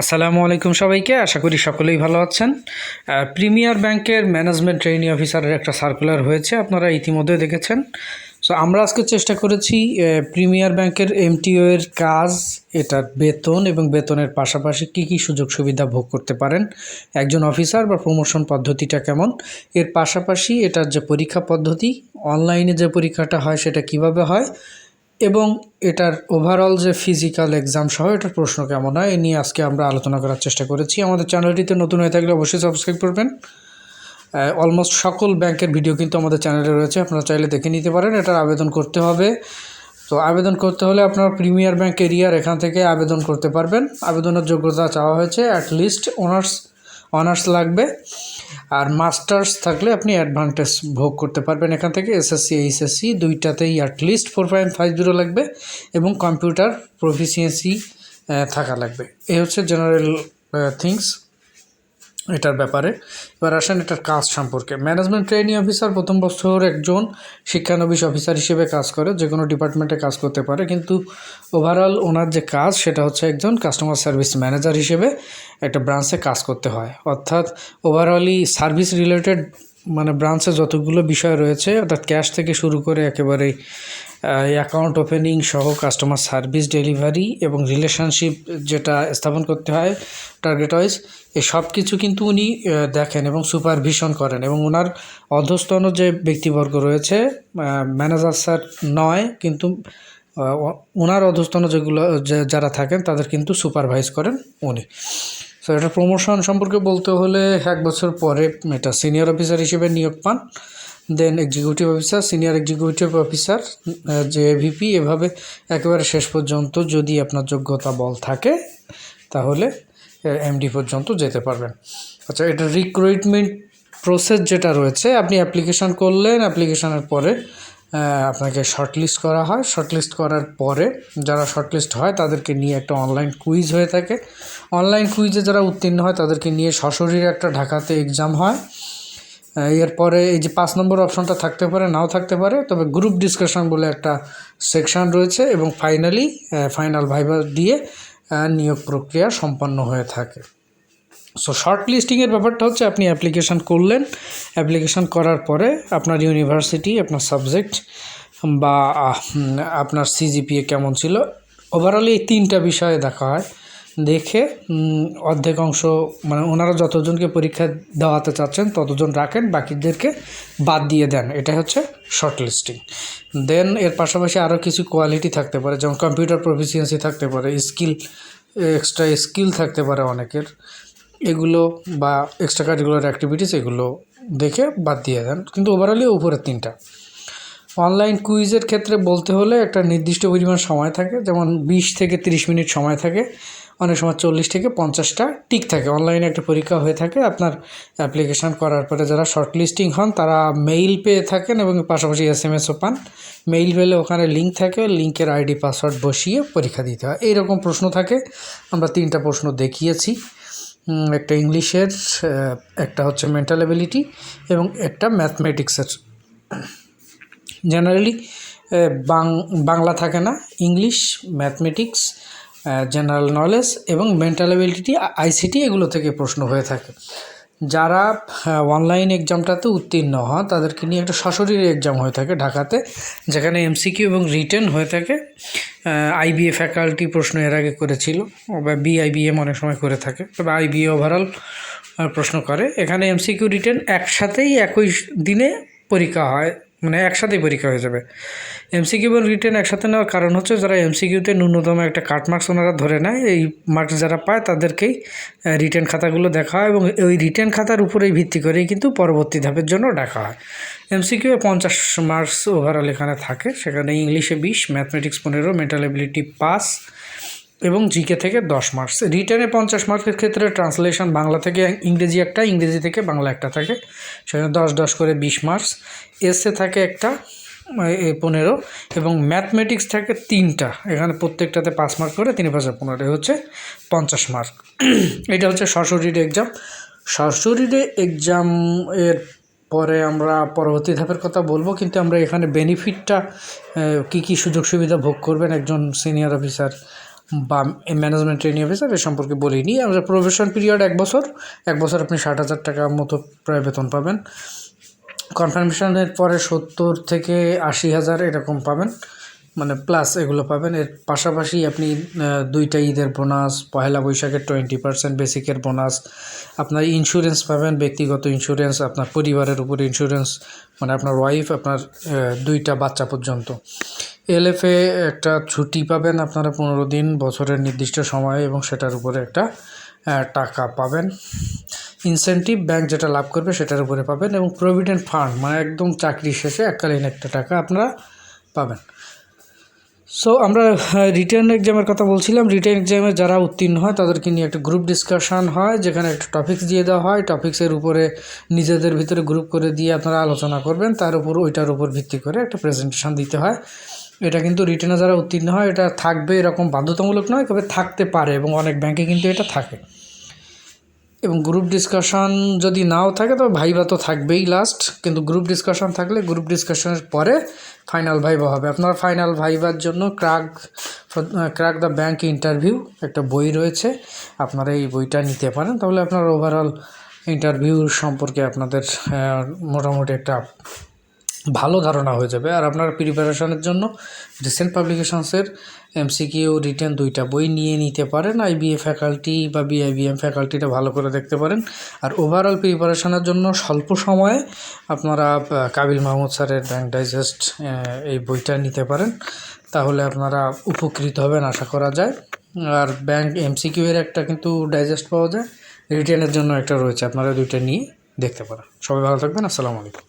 আসসালামু আলাইকুম সবাইকে, আশা করি সকলেই ভালো আছেন। প্রিমিয়ার ব্যাংকের ম্যানেজমেন্ট ট্রেনিং অফিসারের একটা সার্কুলার হয়েছে, আপনারা ইতিমধ্যে দেখেছেন। সো আমরা আজকে চেষ্টা করেছি প্রিমিয়ার ব্যাংকের এমটিও এর কাজ, এটার বেতন এবং বেতনের পাশাপাশি কী কী সুযোগ সুবিধা ভোগ করতে পারেন, একজন অফিসার বা প্রমোশন পদ্ধতিটা কেমন, এর পাশাপাশি এটার যে পরীক্ষা পদ্ধতি, অনলাইনে যে পরীক্ষাটা হয় সেটা কীভাবে হয় এবং এটার ওভারঅল যে ফিজিক্যাল এক্সাম সহ, এটার প্রশ্ন কেমন হয়, এ নিয়ে আজকে আমরা আলোচনা করার চেষ্টা করেছি। আমাদের চ্যানেলটিতে নতুন হয়ে থাকলে অবশ্যই সাবস্ক্রাইব করবেন। অলমোস্ট সকল ব্যাংকের ভিডিও কিন্তু আমাদের চ্যানেলে রয়েছে, আপনারা চাইলে দেখে নিতে পারেন, এটার আবেদন করতে হবে। তো আবেদন করতে হলে আপনার প্রিমিয়ার ব্যাংক এরিয়ার এখান থেকে আবেদন করতে পারবেন। আবেদনের যোগ্যতা চাওয়া হয়েছে অ্যাট লিস্ট অনার্স লাগবে। আর মাস্টার্স থাকলে আপনি অ্যাডভান্টেজ ভোগ করতে পারবেন এখান থেকে SSC HSC দুইটাতেই at least four point five zero লাগবে এবং কম্পিউটার প্রফিসিয়েন্সি থাকা লাগবে। এই হচ্ছে জেনারেল থিংস এটার ব্যাপারে। এবার আসেন এটার কাজ সম্পর্কে। ম্যানেজমেন্ট ট্রেনিং অফিসার প্রথম বছর একজন শিক্ষানবিশ অফিসার হিসেবে কাজ করে, যে কোনো ডিপার্টমেন্টে কাজ করতে পারে। কিন্তু ওভারঅল ওনার যে কাজ, সেটা হচ্ছে একজন কাস্টমার সার্ভিস ম্যানেজার হিসেবে একটা ব্রাঞ্চে কাজ করতে হয়। অর্থাৎ ওভারঅলই সার্ভিস রিলেটেড মানে ব্রাঞ্চে যতগুলো বিষয় রয়েছে, অর্থাৎ ক্যাশ থেকে শুরু করে একেবারে অ্যাকাউন্ট ওপেনিং সহ কাস্টমার সার্ভিস ডেলিভারি এবং রিলেশনশিপ যেটা স্থাপন করতে হয় টার্গেট ওয়াইজ এই সব কিছু কিন্তু উনি দেখেন এবং সুপারভিশন করেন এবং ওনার অধস্তন যে ব্যক্তিবর্গ রয়েছে ম্যানেজার স্যার নয়, কিন্তু ওনার অধস্তন যেগুলো যারা থাকেন তাদের কিন্তু সুপারভাইজ করেন উনি। সো এটা প্রমোশন সম্পর্কে বলতে হলে এক বছর পরে এটা সিনিয়র অফিসার হিসেবে নিয়োগ পান। Then executive officer senior executive officer যে ভিপি এভাবে একেবারে শেষ পর্যন্ত যদি আপনার যোগ্যতা বল থাকে, তাহলে এমডি পর্যন্ত যেতে পারবেন। আচ্ছা এটা রিক্রুটমেন্ট প্রসেস যেটা রয়েছে, আপনি অ্যাপ্লিকেশান করলেন অ্যাপ্লিকেশানের পরে আপনাকে শর্টলিস্ট করা হয়। শর্টলিস্ট করার পরে যারা শর্টলিস্ট হয়, তাদেরকে নিয়ে একটা অনলাইন কুইজ হয়ে থাকে। অনলাইন কুইজে যারা উত্তীর্ণ হয়, তাদেরকে নিয়ে সশরীরে একটা ঢাকাতে এক্সাম হয়। এরপরে এই যে পাঁচ নম্বর অপশনটা থাকতে পারে, নাও থাকতে পারে। তবে গ্রুপ ডিসকাশন বলে একটা সেকশন রয়েছে এবং ফাইনালি ফাইনাল ভাইবা দিয়ে নিয়োগ প্রক্রিয়া সম্পন্ন হয়ে থাকে। সো শর্ট লিস্টিংয়ের ব্যাপারটা হচ্ছে আপনি অ্যাপ্লিকেশান করলেন। অ্যাপ্লিকেশান করার পরে আপনার ইউনিভার্সিটি আপনার সাবজেক্ট বা আপনার সিজিপিএ কেমন ছিল। ওভারঅল এই তিনটা বিষয়ে দেখা হয়। দেখে অর্ধেক অংশ মানে ওনারা যতজনকে পরীক্ষা দেওয়াতে চাচ্ছেন ততজন রাখেন, বাকিদেরকে বাদ দিয়ে দেন। এটা হচ্ছে শর্ট লিস্টিং দেন এর পাশাপাশি আরও কিছু কোয়ালিটি থাকতে পারে, যেমন কম্পিউটার প্রফিসিয়েন্সি থাকতে পারে স্কিল এক্সট্রা স্কিল থাকতে পারে অনেকের। এগুলো বা এক্সট্রা কারিকুলার অ্যাক্টিভিটিস এগুলো দেখে বাদ দিয়ে দেন। কিন্তু ওভারঅলি উপরের তিনটা। অনলাইন কুইজের ক্ষেত্রে বলতে হলে একটা নির্দিষ্ট পরিমাণ সময় থাকে। যেমন বিশ থেকে তিরিশ মিনিট সময় থাকে। অনেক সময় চল্লিশ থেকে পঞ্চাশটা টিক থাকে। অনলাইনে একটা পরীক্ষা হয়ে থাকে। আপনার অ্যাপ্লিকেশান করার পরে যারা শর্ট লিস্টিং হন, তারা মেইল পেয়ে থাকেন এবং পাশাপাশি এস এম এসও পান। মেইল পেলে ওখানে লিঙ্ক থাকে। লিঙ্কের আইডি পাসওয়ার্ড বসিয়ে পরীক্ষা দিতে হয়। এইরকম প্রশ্ন থাকে। আমরা তিনটা প্রশ্ন দেখিয়েছি। একটা ইংলিশের একটা হচ্ছে মেন্টাল অ্যাবিলিটি এবং একটা ম্যাথমেটিক্সের জেনারেলি বাংলা থাকে না, ইংলিশ ম্যাথমেটিক্স জেনারেল নলেজ এবং মেন্টাল অ্যাবিলিটি আইসিটি এগুলো থেকে প্রশ্ন হয়ে থাকে। যারা অনলাইন এক্সামটাতে উত্তীর্ণ হন, তাদেরকে নিয়ে একটা সশরীরে এক্সাম হয়ে থাকে ঢাকাতে, যেখানে এমসিকিউ এবং রিটেন হয়ে থাকে। আইবিএ ফ্যাকাল্টি প্রশ্ন এর আগে করেছিল, বা বিআইবিএম অনেক সময় করে থাকে, তবে আইবিএ ওভারঅল প্রশ্ন করে। এখানে এমসিকিউ রিটেন একসাথেই একই দিনে পরীক্ষা হয় মানে একসাথেই পরীক্ষা হয়ে যাবে। এমসিকিউ এবং রিটেন একসাথে নেওয়ার কারণ হচ্ছে যারা এমসিকিউতে ন্যূনতম একটা কাট মার্কস ওনারা ধরে নেয়, এই মার্কস যারা পায় তাদেরকেই রিটেন খাতাগুলো দেখা হয় এবং ওই রিটেন খাতার উপরেই ভিত্তি করেই কিন্তু পরবর্তী ধাপের জন্য ডাকা হয়। এমসিকিউ পঞ্চাশ মার্কস ওভারঅল এখানে থাকে, সেখানে ইংলিশে বিশ ম্যাথমেটিক্স পনেরো মেন্টাল এবিলিটি পাস এবং জিকে থেকে দশ মার্কস রিটার্নে পঞ্চাশ মার্কের ক্ষেত্রে ট্রান্সলেশন বাংলা থেকে ইংরেজি একটা, ইংরেজি থেকে বাংলা একটা থাকে। সেখানে দশ দশ করে বিশ মার্কস এসে থাকে একটা পনেরো এবং ম্যাথমেটিক্স থাকে তিনটা। এখানে প্রত্যেকটাতে পাঁচ মার্ক করে তিন পাঁচ পনেরো হচ্ছে পঞ্চাশ মার্ক এটা হচ্ছে সশরীরে এক্সাম সশরীরে এক্সাম এর পরে আমরা পরবর্তী ধাপের কথা বলব, কিন্তু আমরা এখানে বেনিফিটটা কী কী সুযোগ সুবিধা ভোগ করবেন একজন সিনিয়র অফিসার বা ম্যানেজমেন্ট ট্রেনিং অফিসার এ সম্পর্কে বলিনি। আমরা প্রফেশন পিরিয়ড এক বছর এক বছর আপনি ষাট হাজার টাকার মতো প্রায় বেতন পাবেন। কনফার্মেশনের পরে সত্তর থেকে আশি হাজার এরকম পাবেন। মানে প্লাস এগুলো পাবেন। এর পাশাপাশি আপনি দুইটা ঈদের বোনাস পয়লা বৈশাখের টোয়েন্টি পার্সেন্ট বেসিকের বোনাস আপনার ইন্স্যুরেন্স পাবেন, ব্যক্তিগত ইন্স্যুরেন্স আপনার পরিবারের উপর ইন্স্যুরেন্স মানে আপনার ওয়াইফ আপনার দুইটা বাচ্চা পর্যন্ত। এলএফে একটা ছুটি পাবেন আপনারা পনেরো দিন, বছরের নির্দিষ্ট সময়ে এবং সেটার উপরে একটা টাকা পাবেন। ইনসেন্টিভ ব্যাংক যেটা লাভ করবে সেটার উপরে পাবেন এবং প্রভিডেন্ট ফান্ড মানে একদম চাকরি শেষে এককালীন একটা টাকা আপনারা পাবেন। সো আমরা রিটার্ন এক্সামের কথা বলছিলাম। রিটার্ন এক্সামে যারা উত্তীর্ণ হয়, তাদেরকে নিয়ে একটা গ্রুপ ডিসকাশন হয়, যেখানে একটা টপিক্স দিয়ে দেওয়া হয়। টপিক্সের উপরে নিজেদের ভিতরে গ্রুপ করে দিয়ে আপনারা আলোচনা করবেন। তার উপর, ওইটার উপর ভিত্তি করে একটা প্রেজেন্টেশন দিতে হয়। এটা কিন্তু রিটার্নে যারা উত্তীর্ণ হয়, এটা থাকবে এরকম বাধ্যতামূলক নয়, তবে থাকতে পারে এবং অনেক ব্যাংকে কিন্তু এটা থাকে। এবং গ্রুপ ডিসকাশন যদি নাও থাকে, তবে ভাইবা তো থাকবেই লাস্ট কিন্তু গ্রুপ ডিসকাশন থাকলে গ্রুপ ডিসকাশনের পরে ফাইনাল ভাইবা হবে। আপনার ফাইনাল ভাইবার জন্য crack crack the bank interview একটা বই রয়েছে, আপনারা এই বইটা নিতে পারেন। তাহলে আপনার ওভারঅল ইন্টারভিউ সম্পর্কে আপনাদের মোটামুটি একটা ভালো ধারণা হয়ে যাবে। আর আপনার প্রিপারেশনের জন্য রিসেন্ট পাবলিকেশনসের এমসিকিউ রিটেন দুইটা বই নিয়ে নিতে পারেন। আইবিএ ফ্যাকাল্টি বা বিআইবিএম ফ্যাকাল্টিটা ভালো করে দেখতে পারেন। আর ওভারঅল প্রিপারেশনের জন্য স্বল্প সময়ে আপনারা কাবিল মাহমুদ স্যারের ব্যাংক ডাইজেস্ট এই বইটা নিতে পারেন। তাহলে আপনারা উপকৃত হবেন আশা করা যায়। আর ব্যাংক এমসিকিউ এর একটা কিন্তু ডাইজেস্ট পাওয়া যায়। রিটেনের জন্য একটা রয়েছে। আপনারা দুইটা নিয়ে দেখতে পারেন। সবাই ভালো থাকবেন। আসসালামু আলাইকুম।